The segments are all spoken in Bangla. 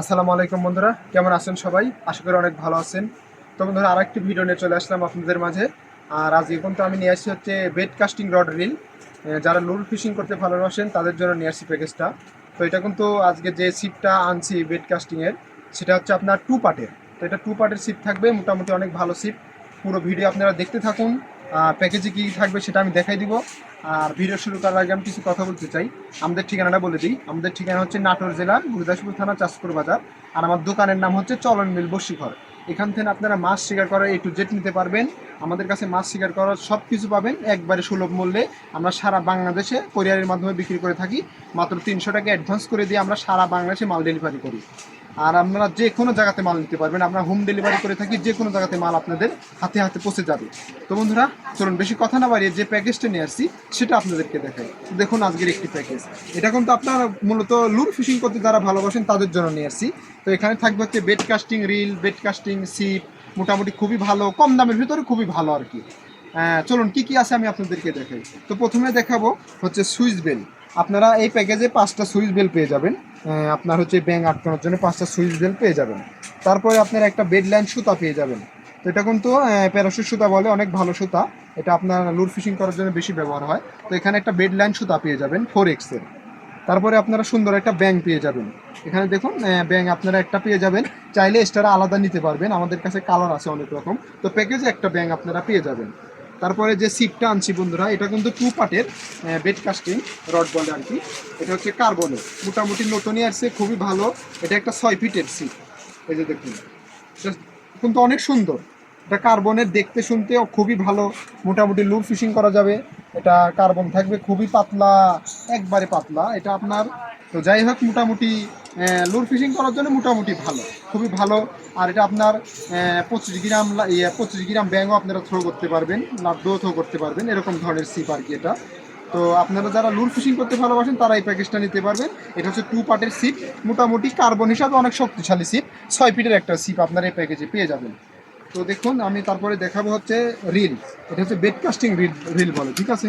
আসসালামু আলাইকুম বন্ধুরা, কেমন আছেন সবাই? আশা করি অনেক ভালো আছেন। তো বন্ধুরা আর একটি ভিডিও নিয়ে চলে আসলাম আপনাদের মাঝে। আর আজকে কিন্তু আমি নিয়ে আসছি হচ্ছে বেড কাস্টিং রড রিল। যারা লুল ফিশিং করতে ভালোবাসেন, তাদের জন্য নিয়ে আসছি প্যাকেজটা। তো এটা কিন্তু আজকে যে সিপটা আনছি বেড কাস্টিংয়ের সেটা হচ্ছে আপনার টু পার্টের। তো এটা টু পার্টের সিপ থাকবে, মোটামুটি অনেক ভালো সিপ পুরো ভিডিও আপনারা দেখতে থাকুন। প্যাকেজে কী থাকবে সেটা আমি দেখাই দিব। আর ভিডিও শুরু করার আগে আমি কিছু কথা বলতে চাই। আমাদের ঠিকানাটা বলে দিই। আমাদের ঠিকানা হচ্ছে নাটোর জেলার গুরুদাসপুর থানা চাষপুর বাজার। আর আমার দোকানের নাম হচ্ছে চলন মিল বসিঘর। এখান থেকে আপনারা মাছ শিকার করার এ টু জেড নিতে পারবেন। আমাদের কাছে মাছ শিকার করার সব কিছু পাবেন একবারে সুলভ মূল্যে। আমরা সারা বাংলাদেশে কোরিয়ারের মাধ্যমে বিক্রি করে থাকি। মাত্র তিনশো টাকা অ্যাডভান্স করে দিয়ে আমরা সারা বাংলাদেশে মাল ডেলিভারি করি। আর আপনারা যে কোনো জায়গাতে মাল নিতে পারবেন। আমরা হোম ডেলিভারি করে থাকি, যে কোনো জায়গাতে মাল আপনাদের হাতে হাতে পৌঁছে যাবে। তো বন্ধুরা, চলুন বেশি কথা না বাড়িয়ে যে প্যাকেজটা নিয়ে আসছি, সেটা আপনাদেরকে দেখাই। দেখুন আজকের একটি প্যাকেজ এটা কিন্তু আপনারা মূলত লুর ফিশিং করতে যারা ভালোবাসেন, তাদের জন্য নিয়ে আসছি। তো এখানে থাকবে হচ্ছে bait casting reel bait casting sheep মোটামুটি খুবই ভালো, কম দামের ভিতরে খুবই ভালো আর কি। চলুন কি কি আছে আমি আপনাদেরকে দেখাই। তো প্রথমে দেখাবো হচ্ছে সুইচ বেল আপনারা এই প্যাকেজে পাঁচটা সুইচ বেল পেয়ে যাবেন। আপনার হচ্ছে ব্যাং আটকানোর জন্য পাঁচটা সুইচ বেল পেয়ে যাবেন। তারপরে আপনারা একটা বেড লাইন সুতা পেয়ে যাবেন। তো এটা কিন্তু প্যারাশুট সুতা বলে, অনেক ভালো সুতা। এটা আপনার লুর ফিশিং করার জন্য বেশি ব্যবহার হয়। তো এখানে একটা বেড লাইন সুতা পেয়ে যাবেন ফোর এক্সের তারপরে আপনারা সুন্দর একটা ব্যাং পেয়ে যাবেন। এখানে দেখুন ব্যাং আপনারা একটা পেয়ে যাবেন। চাইলে এক্সট্রা আলাদা নিতে পারবেন। আমাদের কাছে কালার আছে অনেক রকম। তো প্যাকেজে একটা ব্যাং আপনারা পেয়ে যাবেন। তারপরে যে সিটটা আনছি বন্ধুরা, এটা কিন্তু টু পার্টের বেড কাস্টিং রড বলে আর কি। এটা হচ্ছে কার্বনের মোটামুটি নতুনই আসছে, খুবই ভালো। এটা একটা ছয় ফিটের সিট এই যে দেখুন কিন্তু অনেক সুন্দর। এটা কার্বনের দেখতে শুনতে খুবই ভালো। মোটামুটি লুর ফিশিং করা যাবে। এটা কার্বন থাকবে খুবই পাতলা, একবারে পাতলা। এটা আপনার, তো যাই হোক, মোটামুটি লুর ফিশিং করার জন্য মোটামুটি ভালো, খুবই ভালো। আর এটা আপনার পঁচিশ গ্রাম ইয়ে পঁচিশ গ্রাম ব্যাঙও আপনারা থ্রো করতে পারবেন লাভও থ্রো করতে পারবেন, এরকম ধরনের সিপ আর কি এটা। তো আপনারা যারা লুর ফিশিং করতে ভালোবাসেন, তারা এই প্যাকেজটা নিতে পারবেন। এটা হচ্ছে টু পার্টের সিপ মোটামুটি কার্বন হিসাবে অনেক শক্তিশালী সিপ ছয় ফিটের একটা সিপ আপনারা এই প্যাকেজে পেয়ে যাবেন। তো দেখুন, আমি তারপরে দেখাবো হচ্ছে রিল এটা হচ্ছে বেড কাস্টিং রিল রিল বলে, ঠিক আছে?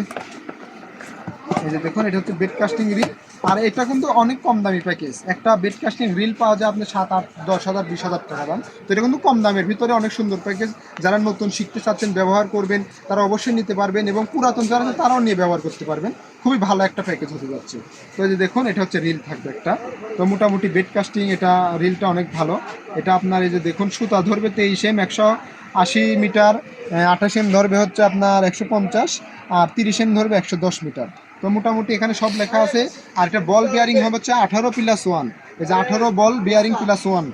এই যে দেখুন, এটা হচ্ছে বেড কাস্টিং রিল আর এটা কিন্তু অনেক কম দামি প্যাকেজ একটা বেড কাস্টিং রিল পাওয়া যায় আপনি সাত, আট, দশ হাজার, বিশ হাজার টাকা দাম। তো এটা কিন্তু কম দামের, ভিতরে অনেক সুন্দর প্যাকেজ যারা নতুন শিখতে চাচ্ছেন, ব্যবহার করবেন, তারা অবশ্যই নিতে পারবেন এবং পুরাতন যারা তারাও নিয়ে ব্যবহার করতে পারবেন। খুবই ভালো একটা প্যাকেজ হতে যাচ্ছে। তো এই যে দেখুন, এটা হচ্ছে রিল থাকবে একটা। তো মোটামুটি বেড কাস্টিং এটা রিলটা অনেক ভালো। এটা আপনার এই যে দেখুন, সুতা ধরবে তেইশ এম একশো আশি মিটার আঠাশ এম ধরবে হচ্ছে আপনার একশো পঞ্চাশ, আর তিরিশ এম ধরবে একশো দশ মিটার তো মোটামুটি এখানে সব লেখা আছে। আর এটা বল বিয়ারিং হবে হচ্ছে আঠারো প্লাস ওয়ান এই যে আঠারো বল বিয়ারিং প্লাস ওয়ান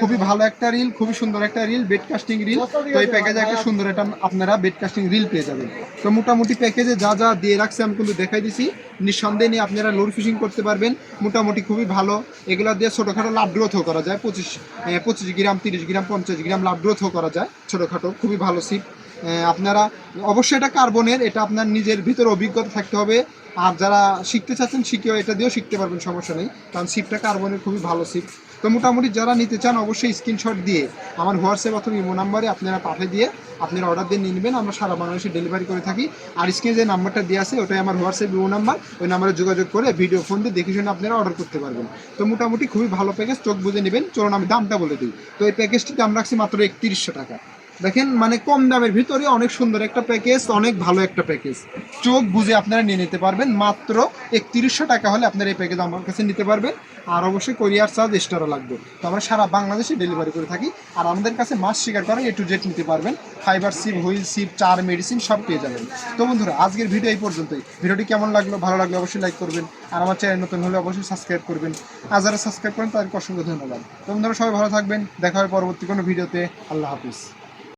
খুবই ভালো একটা রিল খুবই সুন্দর একটা রিল বেড কাস্টিং রিল তো এই প্যাকেজে একটা সুন্দর একটা আপনারা বেড কাস্টিং রিল পেয়ে যাবেন। তো মোটামুটি প্যাকেজে যা যা দিয়ে রাখছে আমি কিন্তু দেখাই দিছি। নিঃসন্দেহে নিয়ে আপনারা লোড ফিশিং করতে পারবেন। মোটামুটি খুবই ভালো। এগুলো দিয়ে ছোটোখাটো লাভ গ্রোথও করা যায়। পঁচিশ পঁচিশ গ্রাম, তিরিশ গ্রাম, পঞ্চাশ গ্রাম লাভ গ্রোথও করা যায়। ছোটোখাটো, খুবই ভালো সিপ আপনারা অবশ্যই এটা কার্বনের, এটা আপনার নিজের ভিতরে অভিজ্ঞতা থাকতে হবে। আর যারা শিখতে চাচ্ছেন, শিখেও এটা দিয়েও শিখতে পারবেন, সমস্যা নেই। কারণ সিপটা কার্বনের খুবই ভালো সিপ তো মোটামুটি যারা নিতে চান, অবশ্যই স্ক্রিনশট দিয়ে আমার হোয়াটসঅ্যাপ অথবা ইমো নাম্বারে আপনারা পাঠিয়ে দিয়ে আপনারা অর্ডার দিয়ে নিয়ে নেবেন। আমরা সারা বাংলাদেশে ডেলিভারি করে থাকি। আর স্ক্রিনে যে নাম্বারটা দিয়ে আছে, ওটাই আমার হোয়াটসঅ্যাপ, ইমো নাম্বার। ওই নাম্বারে যোগাযোগ করে ভিডিও ফোন দিয়ে দেখে শুনে আপনারা অর্ডার করতে পারবেন। তো মোটামুটি খুবই ভালো প্যাকেজ চোখ বুঝে নেবেন। চলুন আমি দামটা বলে দিই। তো এই প্যাকেজটির দাম রাখছি মাত্র একত্রিশশো টাকা। দেখেন মানে কম দামের ভিতরে অনেক সুন্দর একটা প্যাকেজ অনেক ভালো একটা প্যাকেজ চোখ বুঝে আপনারা নিয়ে নিতে পারবেন, মাত্র একত্রিশশো টাকা হলে আপনারা এই প্যাকেজ আমার কাছে নিতে পারবেন। আর অবশ্যই কোরিয়ার চার্জ এক্সট্রা লাগবে। তো আমরা সারা বাংলাদেশে ডেলিভারি করে থাকি। আর আমাদের কাছে মাছ শিকার করে এ টু জেড নিতে পারবেন। ফাইবার সিপ হুইল সিপ চার মেডিসিন সব পেয়ে যাবেন। তো বন্ধুরা, আজকের ভিডিও এই পর্যন্তই। ভিডিওটি কেমন লাগল? ভালো লাগল অবশ্যই লাইক করবেন। আর আমার চ্যানেল নতুন হলে অবশ্যই সাবস্ক্রাইব করবেন। আর যারা সাবস্ক্রাইব করেন, তাদেরকে অসংখ্য ধন্যবাদ। তো বন্ধুরা, সবাই ভালো থাকবেন। দেখা হবে পরবর্তী কোনো ভিডিওতে আল্লাহ হাফিজ।